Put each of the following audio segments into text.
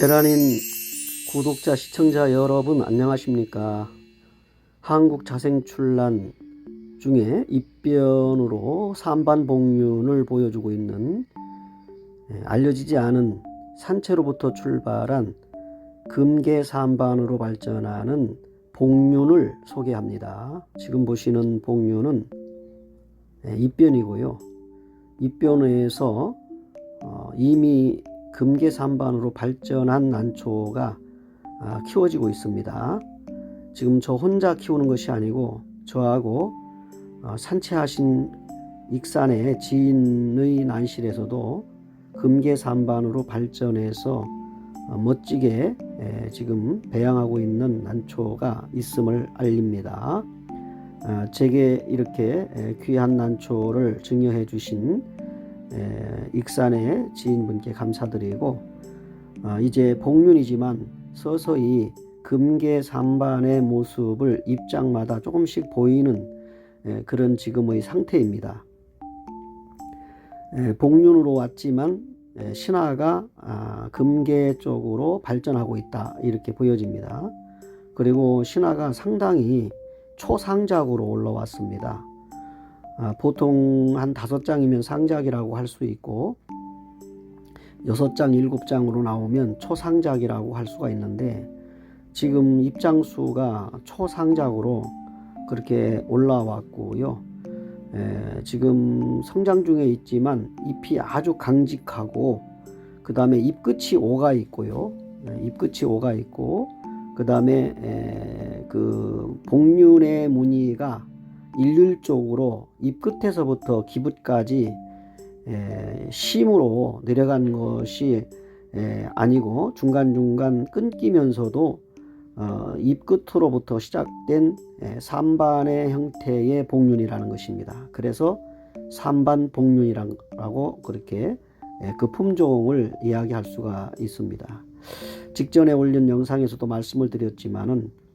에라닌 구독자 시청자 여러분 안녕하십니까 한국 자생출란 중에 입변으로 산반복륜을 보여주고 있는 예, 알려지지 않은 산채로부터 출발한 금계산반으로 발전하는 복륜을 소개합니다. 지금 보시는 복륜은 예, 입변이고요. 입변에서 어, 이미 금계산반으로 발전한 난초가 아, 키워지고 있습니다. 지금 저 혼자 키우는 것이 아니고 저하고 어, 산채하신 익산의 지인의 난실에서도 금계산반으로 발전해서 어, 멋지게 에, 지금 배양하고 있는 난초가 있음을 알립니다. 아, 제게 이렇게 에, 귀한 난초를 증여해 주신 에, 익산의 지인분께 감사드리고 아, 이제 복륜이지만 서서히 금계산반의 모습을 입장마다 조금씩 보이는 에, 그런 지금의 상태입니다. 에, 복륜으로 왔지만 에, 신화가 아, 금계 쪽으로 발전하고 있다 이렇게 보여집니다. 그리고 신화가 상당히 초상작으로 올라왔습니다. 아, 보통 한 다섯 장이면 상작이라고 할 수 있고 여섯 장, 일곱 장으로 나오면 초상작이라고 할 수가 있는데 지금 입장 수가 초상작으로 그렇게 올라왔고요. 에, 지금 성장 중에 있지만 잎이 아주 강직하고 그 다음에 잎끝이 오가 있고요. 에, 잎끝이 오가 있고 그 다음에 그 복륜의 무늬가 일률적으로 잎 끝에서부터 기붓까지 에, 심으로 내려간 것이 에, 아니고 중간중간 끊기면서도 어, 잎 끝으로부터 시작된 에, 삼반의 형태의 복륜이라는 것입니다. 그래서 삼반 복륜이라고 그렇게 에, 그 품종을 이야기할 수가 있습니다. 직전에 올린 영상에서도 말씀을 드렸지만은 예,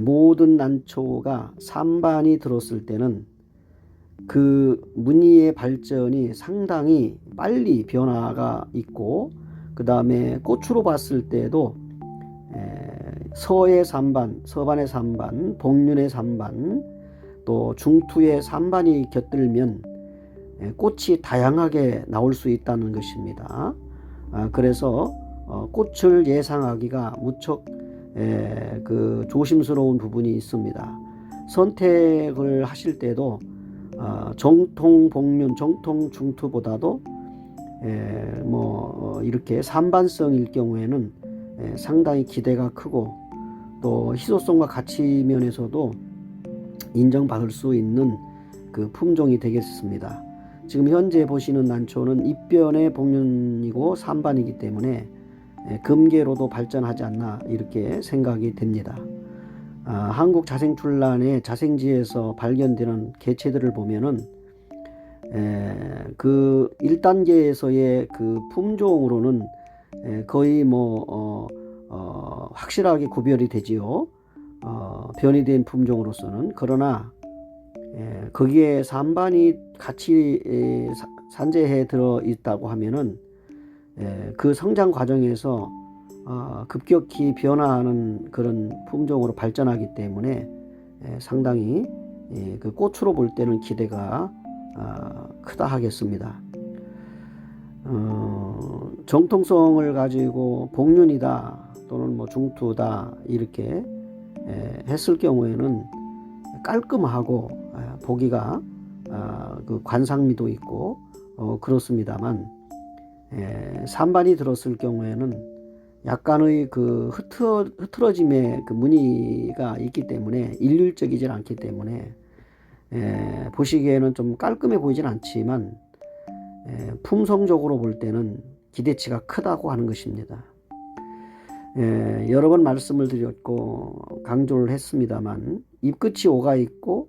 모든 난초가 산반이 들었을 때는 그 무늬의 발전이 상당히 빨리 변화가 있고 그 다음에 꽃으로 봤을 때도 에, 서의 산반, 서반의 산반, 복륜의 산반, 또 중투의 산반이 곁들면 에, 꽃이 다양하게 나올 수 있다는 것입니다. 아, 그래서 어, 꽃을 예상하기가 무척 에, 그 조심스러운 부분이 있습니다. 선택을 하실 때도 어, 정통 복륜, 정통 중투보다도 에, 뭐 어, 이렇게 산반성일 경우에는 에, 상당히 기대가 크고 또 희소성과 가치 면에서도 인정받을 수 있는 그 품종이 되겠습니다. 지금 현재 보시는 난초는 입변의 복륜이고 산반이기 때문에 에, 금계로도 발전하지 않나 이렇게 생각이 됩니다. 아, 한국 자생출란의 자생지에서 발견되는 개체들을 보면은 에, 그 1단계에서의 그 품종으로는 에, 거의 뭐 어, 어, 확실하게 구별이 되지요. 어, 변이된 품종으로서는 그러나 에, 거기에 산반이 같이 에, 사- 산재해 들어 있다고 하면은 예, 그 성장 과정에서 어, 급격히 변화하는 그런 품종으로 발전하기 때문에 예, 상당히 예, 그 꽃으로 볼 때는 기대가 아, 크다 하겠습니다. 어, 정통성을 가지고 복륜이다 또는 뭐 중투다 이렇게 예, 했을 경우에는 깔끔하고 아, 보기가 아, 그 관상미도 있고 어, 그렇습니다만 에, 산반이 들었을 경우에는 약간의 그 흐트러, 흐트러짐의 그 무늬가 있기 때문에 일률적이질 않기 때문에 에, 보시기에는 좀 깔끔해 보이진 않지만 에, 품성적으로 볼 때는 기대치가 크다고 하는 것입니다. 에, 여러 번 말씀을 드렸고 강조를 했습니다만 잎끝이 오가 있고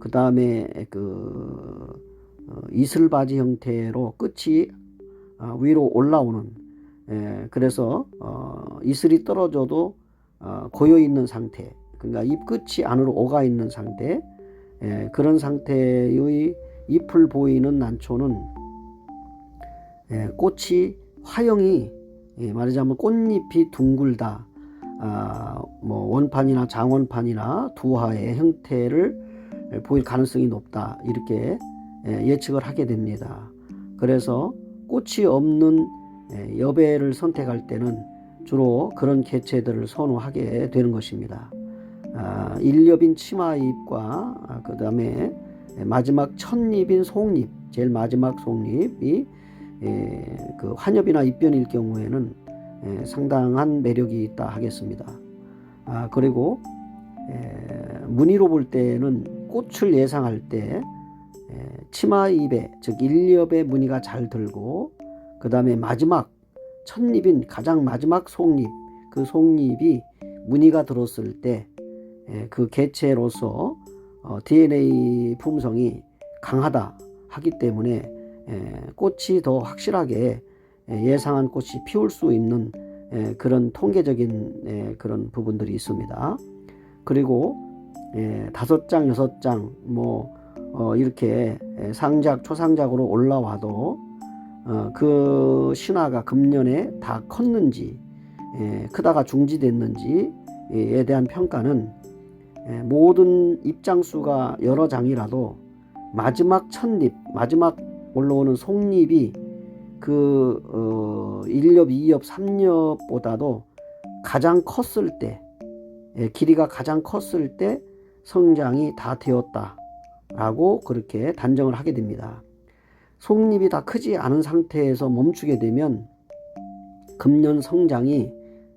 그 다음에 그 어, 이슬바지 형태로 끝이 아, 위로 올라오는 에, 그래서 어, 이슬이 떨어져도 어, 고여 있는 상태 그러니까 잎 끝이 안으로 오가 있는 상태 에, 그런 상태의 잎을 보이는 난초는 에, 꽃이 화형이 예, 말하자면 꽃잎이 둥글다. 아, 뭐 원판이나 장원판이나 두화의 형태를 보일 가능성이 높다. 이렇게 예, 예측을 하게 됩니다. 그래서 꽃이 없는 예, 여배를 선택할 때는 주로 그런 개체들을 선호하게 되는 것입니다. 아, 일엽인 치마잎과 아, 그 다음에 마지막 첫잎인 속잎, 제일 마지막 속잎이 예, 그 환엽이나 입변일 경우에는 예, 상당한 매력이 있다 하겠습니다. 아, 그리고 예, 무늬로 볼 때는 꽃을 예상할 때 예, 치마잎에 즉 일엽의 무늬가 잘 들고 그 다음에 마지막 첫잎인 가장 마지막 속잎 그 속잎이 무늬가 들었을 때 그 개체로서 어, DNA 품성이 강하다 하기 때문에 에, 꽃이 더 확실하게 에, 예상한 꽃이 피울 수 있는 에, 그런 통계적인 에, 그런 부분들이 있습니다. 그리고 에, 다섯 장, 여섯 장, 뭐 어, 이렇게 에, 상작, 초상작으로 올라와도 어, 그 신화가 금년에 다 컸는지, 에, 크다가 중지됐는지에 대한 평가는 에, 모든 입장수가 여러 장이라도 마지막 첫잎, 마지막 올라오는 속잎이 그 어, 1엽, 2엽, 3엽보다도 가장 컸을 때, 예, 길이가 가장 컸을 때 성장이 다 되었다 라고 그렇게 단정을 하게 됩니다. 속잎이 다 크지 않은 상태에서 멈추게 되면 금년 성장이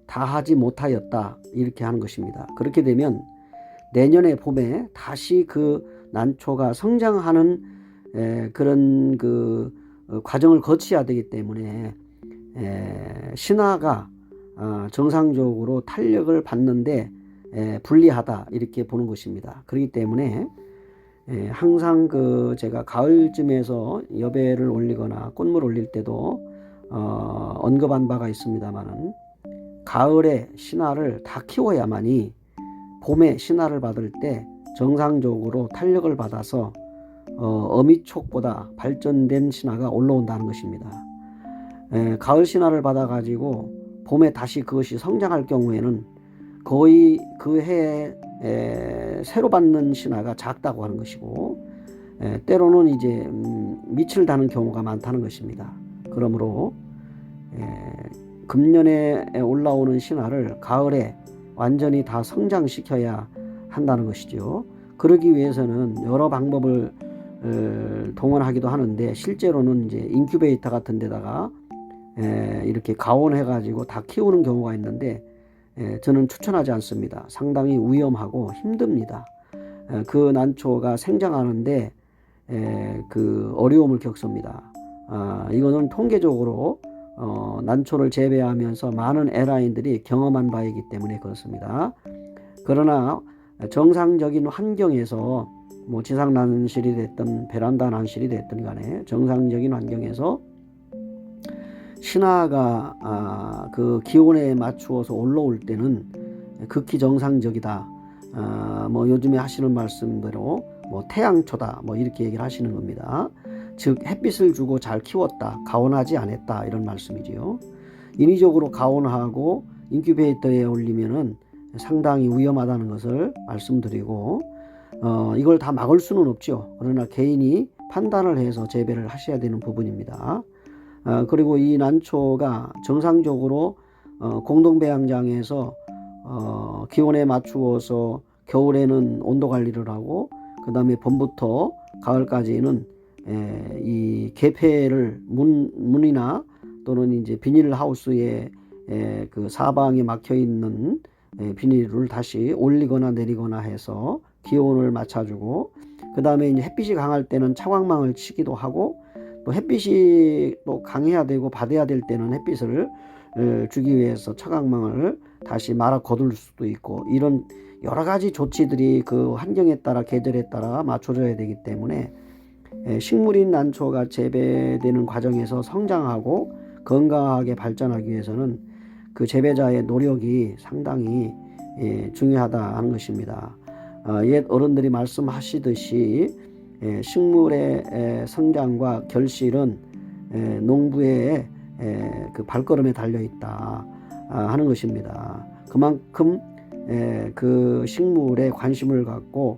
다 하지 못하였다 이렇게 하는 것입니다. 그렇게 되면 내년에 봄에 다시 그 난초가 성장하는 에, 그런 그 어, 과정을 거쳐야 되기 때문에 에, 신화가 어, 정상적으로 탄력을 받는데 에, 불리하다 이렇게 보는 것입니다. 그렇기 때문에 에, 항상 그 제가 가을쯤에서 여배를 올리거나 꽃물 올릴 때도 어, 언급한 바가 있습니다만은 가을에 신화를 다 키워야만이 봄에 신화를 받을 때 정상적으로 탄력을 받아서 어, 어미촉보다 발전된 신화가 올라온다는 것입니다. 에, 가을 신화를 받아가지고 봄에 다시 그것이 성장할 경우에는 거의 그 해에 에, 새로 받는 신화가 작다고 하는 것이고 에, 때로는 이제 음, 밑을 다는 경우가 많다는 것입니다. 그러므로 에, 금년에 올라오는 신화를 가을에 완전히 다 성장시켜야 한다는 것이죠. 그러기 위해서는 여러 방법을 어, 동원하기도 하는데 실제로는 이제 인큐베이터 같은 데다가 에, 이렇게 가온해 가지고 다 키우는 경우가 있는데 에, 저는 추천하지 않습니다. 상당히 위험하고 힘듭니다. 에, 그 난초가 생장하는데 에, 그 어려움을 겪습니다. 아, 이거는 통계적으로 어, 난초를 재배하면서 많은 에라인들이 경험한 바이기 때문에 그렇습니다. 그러나 정상적인 환경에서 뭐 지상 난실이 됐든 베란다 난실이 됐든 간에 정상적인 환경에서 신화가 아, 그 기온에 맞추어서 올라올 때는 극히 정상적이다. 아, 뭐 요즘에 하시는 말씀대로 뭐 태양초다 뭐 이렇게 얘기를 하시는 겁니다. 즉 햇빛을 주고 잘 키웠다, 가온하지 않았다 이런 말씀이지요. 인위적으로 가온하고 인큐베이터에 올리면은 상당히 위험하다는 것을 말씀드리고 어, 이걸 다 막을 수는 없죠. 그러나 개인이 판단을 해서 재배를 하셔야 되는 부분입니다. 어, 그리고 이 난초가 정상적으로 어, 공동배양장에서 어, 기온에 맞추어서 겨울에는 온도 관리를 하고 그 다음에 봄부터 가을까지는 에, 이 개폐를 문, 문이나 또는 이제 비닐 하우스에 에, 그 사방에 막혀 있는 에, 비닐을 다시 올리거나 내리거나 해서 기온을 맞춰주고 그 다음에 햇빛이 강할 때는 차광망을 치기도 하고 또 햇빛이 또 강해야 되고 받아야 될 때는 햇빛을 어, 주기 위해서 차광망을 다시 말아 거둘 수도 있고 이런 여러 가지 조치들이 그 환경에 따라 계절에 따라 맞춰져야 되기 때문에 에, 식물인 난초가 재배되는 과정에서 성장하고 건강하게 발전하기 위해서는 그 재배자의 노력이 상당히 예, 중요하다 하는 것입니다. 어, 옛 어른들이 말씀하시듯이 에, 식물의 에, 성장과 결실은 에, 농부의 에, 그 발걸음에 달려 있다 아, 하는 것입니다. 그만큼 에, 그 식물에 관심을 갖고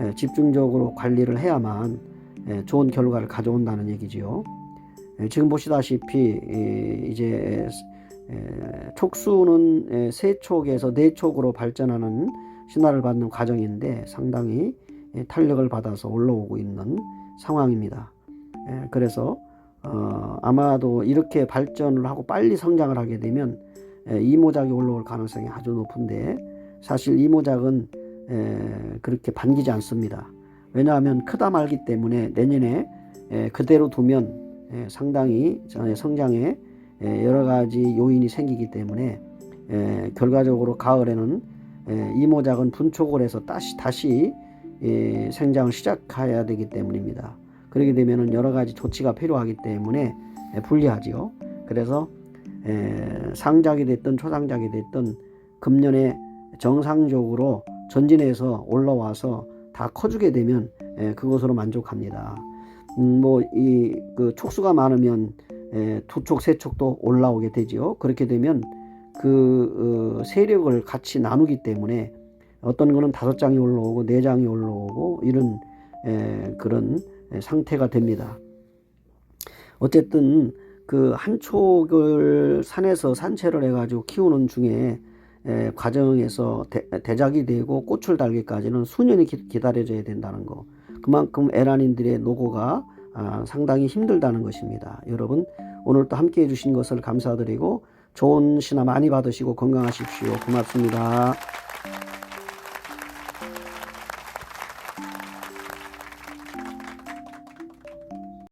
에, 집중적으로 관리를 해야만 에, 좋은 결과를 가져온다는 얘기지요. 에, 지금 보시다시피 이, 이제 에, 촉수는 에, 세 촉에서 네 촉으로 발전하는 신화를 받는 과정인데 상당히 에, 탄력을 받아서 올라오고 있는 상황입니다. 에, 그래서 어, 아마도 이렇게 발전을 하고 빨리 성장을 하게 되면 에, 이모작이 올라올 가능성이 아주 높은데 사실 이모작은 에, 그렇게 반기지 않습니다. 왜냐하면 크다 말기 때문에 내년에 에, 그대로 두면 에, 상당히 저- 성장에 에, 여러 가지 요인이 생기기 때문에 에, 결과적으로 가을에는 에, 이모작은 분촉을 해서 다시 다시 예, 생장을 시작해야 되기 때문입니다. 그렇게 되면은 여러 가지 조치가 필요하기 때문에 에, 불리하지요. 그래서 에, 상작이 됐든 초상작이 됐든 금년에 정상적으로 전진해서 올라와서 다 커주게 되면 에, 그것으로 만족합니다. 음, 뭐이 그 촉수가 많으면 에, 두 촉, 세 촉도 올라오게 되지요. 그렇게 되면 그 어, 세력을 같이 나누기 때문에 어떤 거는 다섯 장이 올라오고 네 장이 올라오고 이런 에, 그런 에, 상태가 됩니다. 어쨌든 그 한 촉을 산에서 산채를 해가지고 키우는 중에 에, 과정에서 대, 대작이 되고 꽃을 달기까지는 수년이 기, 기다려져야 된다는 거. 그만큼 에란인들의 노고가 아, 상당히 힘들다는 것입니다. 여러분 오늘 또 함께 해 주신 것을 감사드리고 좋은 신화 많이 받으시고 건강하십시오. 고맙습니다.